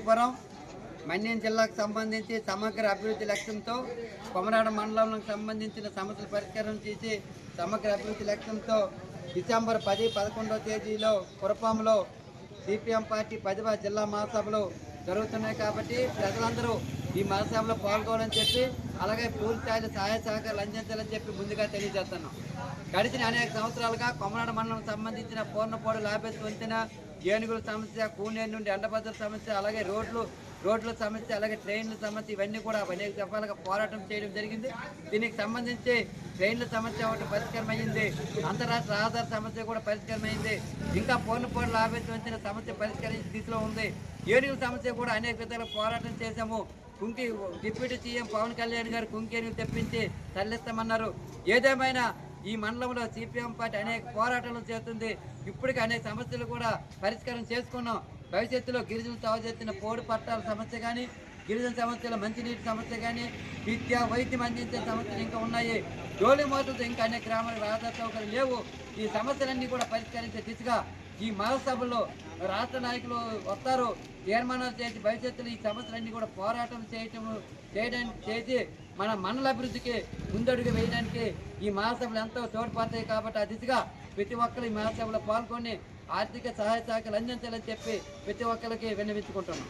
పార్వతీపురం మన్యం జిల్లాకు సంబంధించి సమగ్ర అభివృద్ధి లక్ష్యంతో కొమరాడ మండలంకు సంబంధించిన సమస్యలు పరిష్కారం చేసి సమగ్ర అభివృద్ధి లక్ష్యంతో డిసెంబర్ పది పదకొండవ తేదీలో కురపాంలో సిపిఎం పార్టీ పదివ జిల్లా మహాసభలు జరుగుతున్నాయి కాబట్టి ప్రజలందరూ ఈ మహాసభలో పాల్గొనాలని చెప్పి అలాగే పూర్తి స్థాయిలో సహాయ సహకారాలు అందించాలని చెప్పి ముందుగా తెలియజేస్తున్నాం. గడిచిన అనేక సంవత్సరాలుగా కొమరాడ మండలం సంబంధించిన పూర్ణపోడు లాభేస్ వంతెన ఏనుగుల సమస్య కూనేరు నుండి ఎండబద్దల సమస్య అలాగే రోడ్లు రోడ్ల సమస్య అలాగే ట్రైన్ల సమస్య ఇవన్నీ కూడా అనేక దఫాలుగా పోరాటం చేయడం జరిగింది. దీనికి సంబంధించి ట్రైన్ల సమస్య ఒకటి పరిష్కారం అయ్యింది అంతరాష్ట్ర రహదారి సమస్య కూడా పరిష్కారం అయింది ఇంకా పూర్ణపోడు లాభేస్ లాభించిన సమస్య పరిష్కరించే స్థితిలో ఉంది. ఏనుగుల సమస్య కూడా అనేక విధాలుగా పోరాటం చేశాము. కుంకి డిప్యూటీ సీఎం పవన్ కళ్యాణ్ గారు కుంకేని తెప్పించి తరలిస్తామన్నారు. ఏదేమైనా ఈ మండలంలో సిపిఎం పార్టీ అనేక పోరాటాలు చేస్తుంది. ఇప్పటికీ అనేక సమస్యలు కూడా పరిష్కారం చేసుకున్నాం. భవిష్యత్తులో గిరిజనులు తాగుచేస్తున్న పోడు పట్టాల సమస్య కానీ గిరిజన సమస్యల మంచినీటి సమస్య కానీ విద్య వైద్యం అందించే సమస్యలు ఇంకా ఉన్నాయి. డోలి మోతలతో ఇంకా అనేక గ్రామాలకు రహదారి సౌకర్యం లేవు. ఈ సమస్యలన్నీ కూడా పరిష్కరించే దిశగా ఈ మహాసభలో రాష్ట్ర నాయకులు వస్తారు. తీర్మానాలు చేసి భవిష్యత్తులో ఈ సమస్యలన్నీ కూడా పోరాటం చేయటం చేయడానికి చేసి మన మండల అభివృద్ధికి ముందడుగు వేయడానికి ఈ మహాసభలు ఎంతో తోడ్పడతాయి కాబట్టి ఆ దిశగా ప్రతి ఒక్కరు ఈ మహాసభలో పాల్గొని ఆర్థిక సహాయ సహకారాలు అందించాలని చెప్పి ప్రతి ఒక్కరికి విన్నవించుకుంటున్నాం.